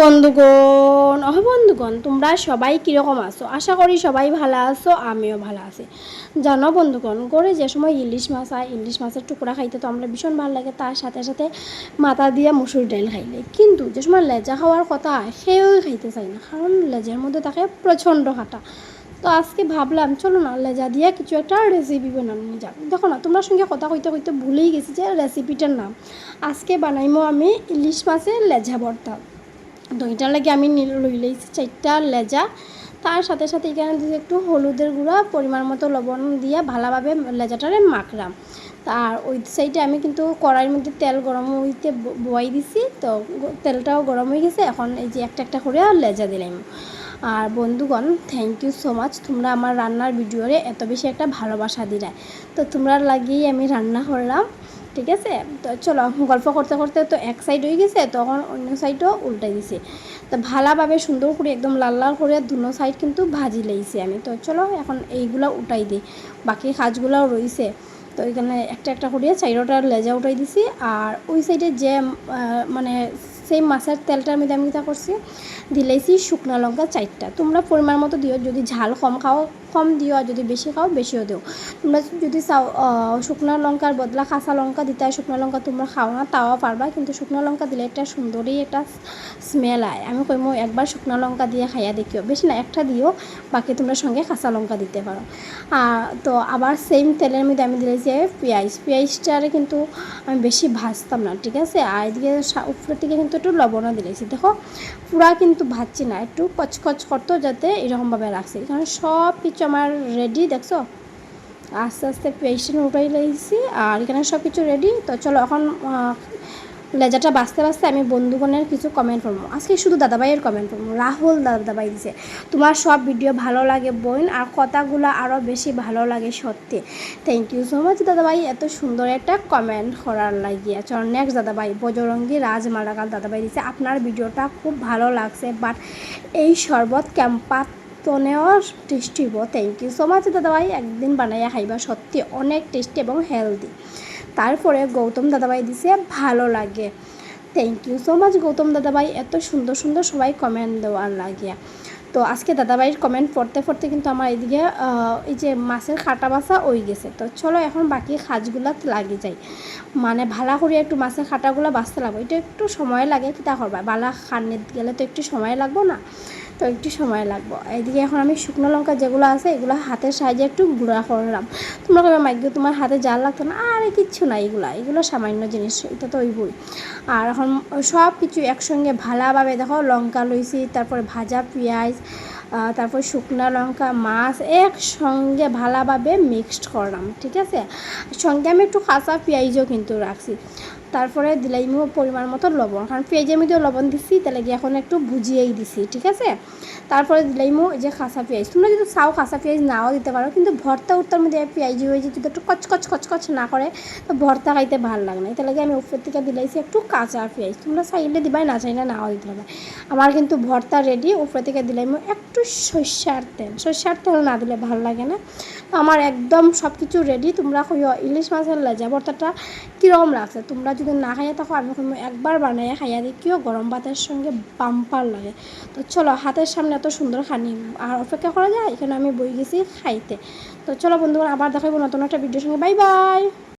বন্ধুগণ, অহ বন্ধুগণ, তোমরা সবাই কীরকম আছো? আশা করি সবাই ভালো আছো, আমিও ভালো আছি। জানো বন্ধুগণ করে যে সময় ইলিশ মাছ হয়, ইলিশ মাছের টুকরা খাইতে তো আমরা ভীষণ ভালো লাগে, তার সাথে সাথে মাথা দিয়ে মুসুর ডাল খাইলে। কিন্তু যে সময় লেজা খাওয়ার কথা সেও খাইতে চাই না, কারণ লেজার মধ্যে থাকে প্রচণ্ড খাটা তো আজকে ভাবলাম, চলো না, লেজা দিয়ে কিছু একটা রেসিপি বানানো যাক। দেখো না, তোমার সঙ্গে কথা কইতে কইতে ভুলেই গেছি যে রেসিপিটার নাম। আজকে বানাইমো আমি ইলিশ মাছের লেজা ভর্তা। দইটার লাগে আমি লই লইছি, চারটা লেজা। তার সাথে সাথে এখানে দিয়েছি একটু হলুদের গুঁড়া, পরিমাণ মতো লবণ দিয়ে ভালোভাবে লেজাটারে মাখলাম। আর ওই সাইডে আমি কিন্তু কড়াইয়ের মধ্যে তেল গরম হইতে বয়াই দিছি, তো তেলটাও গরম হয়ে গেছে, এখন এই যে একটা একটা করে লেজা দিলাম। আর বন্ধুগণ থ্যাংক ইউ সো মাচ তোমরা আমার রান্নার ভিডিওরে এত বেশি একটা ভালোবাসা দিলে। তো তোমরা লাগিয়েই আমি রান্না করলাম। ঠিক আছে? তো চলো, গল্প করতে করতে তো এক সাইড হয়ে গেছে, তখন অন্য সাইডও উল্টাই দিছে। তো ভালোভাবে সুন্দর করে একদম লাল লাল করে দুনো সাইড কিন্তু ভাজি লেইছি আমি। তো চলো, এখন এইগুলো উঠাই দিই। বাকি কাজগুলোও রয়েছে। তো এখানে একটা একটা করিয়ে চাইরোটা লেজা উঠাই দিছি। আর ওই সাইডে যে মানে সেই মাছের তেলটার মধ্যে আমি কী করছি দিলাইছি শুকনো লঙ্কা চারটা। তোমরা পরিমাণ মতো দিও, যদি ঝাল কম খাও কম দিও আর যদি বেশি খাও, বেশিও দিও। তোমরা যদি চাও শুকনো লঙ্কার বদলা কাঁচা লঙ্কা দিতে হয়, শুকনো লঙ্কা তোমরা খাও না, তাও পারবা, কিন্তু শুকনো লঙ্কা দিলে একটা সুন্দরই একটা স্মেল আয়। আমি কইমো, একবার শুকনো লঙ্কা দিয়ে খাইয়া দেখিও। বেশি না, একটা দিও, বাকি তোমরা সঙ্গে কাঁচা লঙ্কা দিতে পারো। তো আবার সেম তেলের মধ্যে আমি দিলে যে পেঁয়াজ। পেঁয়াজটারে কিন্তু আমি বেশি ভাজতাম না, ঠিক আছে? আর এদিকে উপরের থেকে কিন্তু একটু লবণও দিয়েছি দেখো, পুরা কিন্তু ভাজছি না, একটু কচকচ করতো যাতে এরকমভাবে রাখছি। কারণ সব কিছু আমার রেডি দেখছ? আস্তে আস্তে পেস্ট উঠাই লাইছি, আর এখানে সব কিছু রেডি তো চলো এখন লেজাটা বাঁচতে বাঁচতে আমি বন্ধুগণের কিছু কমেন্ট করব। আজকে শুধু দাদাভাইয়ের কমেন্ট করব। রাহুল দাদাভাই দিছে, তোমার সব ভিডিও ভালো লাগে বোন, আর কথাগুলো আরও বেশি ভালো লাগে সত্যি। থ্যাংক ইউ সো মাচ দাদাভাই, এত সুন্দর একটা কমেন্ট করার লাগিয়ে। চল নেক্সট দাদাভাই, বজরঙ্গি রাজ মালাকাল দাদাভাই দিছে, আপনার ভিডিওটা খুব ভালো লাগছে বাট এই শরবত ক্যাম্পাত তনেও টেস্টি হব। থ্যাংক ইউ সো মাচ দাদাভাই। একদিন বানাইয়া খাইবা সত্যি অনেক টেস্টি এবং হেলদি তারপরে গৌতম দাদাভাই দিছে ভালো লাগে। Thank you so much Gautam দাদাভাই। এত সুন্দর সুন্দর সবাই কমেন্ট দেওয়ার লাগিয়া তো আজকে দাদাভাইয়ের কমেন্ট পড়তে পড়তে কিন্তু আমার আহ, এই যে মাছের কাটা বাসা ওই গেছে। তো চলো এখন বাকি কাজগুলা লাগে যাই। মানে ভালা করে একটু মাছের কাটাগুলো বাঁচতে লাগবে। এটা একটু সময় লাগে কিতা করবা বালা খান্নে গেলে তো একটু সময় লাগবো না? তো একটু সময় লাগবে। এইদিকে এখন আমি শুকনো লঙ্কা যেগুলো আছে, এগুলো হাতের সাহায্যে একটু গুঁড়া করলাম। তোমরা কবে মাইকে তোমার হাতে জাল লাগতো না? আরে কিচ্ছু না এগুলো। এগুলো সামান্য জিনিস, এটা তো ওইবই। আর এখন সব কিছু একসঙ্গে ভালোভাবে দেখো, লঙ্কা লইছি তারপরে ভাজা, পেঁয়াজ তারপর শুকনো লঙ্কা, মাছ একসঙ্গে ভালোভাবে মিক্সড করলাম, ঠিক আছে? সঙ্গে আমি একটু কাঁচা পেঁয়াজও কিন্তু রাখছি। তারপরে দিলাইমো পরিমাণ মতো লবণ। কারণ পেঁয়াজের মধ্যেও লবণ দিছি তাহলে গিয়ে এখন একটু বুঝিয়েই দিছি, ঠিক আছে? তারপরে দিলাইমো যে কাঁচা পেঁয়াজ। তোমরা যদি চাও কাঁচা পেঁয়াজ নাও দিতে পারো, কিন্তু ভর্তা উত্তর মধ্যে পেঁয়াজ হয়েছে যদি একটু কচকচ কচকচ না করে তো ভর্তা খাইতে ভালো লাগে না। তাহলে আমি উপর থেকে দিলাইছি একটু কাঁচা পেঁয়াজ। তোমরা চাইলে দিবাই না চাইলে নাও দিতে পারবে। আমার কিন্তু ভর্তা রেডি উপর থেকে দিলাইমো একটু সর্ষার তেল। সর্ষার তেল না দিলে ভালো লাগে না। আমার একদম সব কিছু রেডি তোমরা ইলিশ মাছের লেজা ভর্তাটা কীরকম লাগছে? তোমরা যদি না খাইয়া থাকো, আমি একবার বানাইয়া খাইয়া দেখিও গরম ভাতের সঙ্গে বাম্পার লাগে। তো চলো, হাতের সামনে এত সুন্দর খানি আর অপেক্ষা করা যায়, এখানে আমি বই গেছি খাইতে। তো চলো বন্ধুগণ আবার দেখাবো নতুন একটা ভিডিওর সঙ্গে। Bye bye!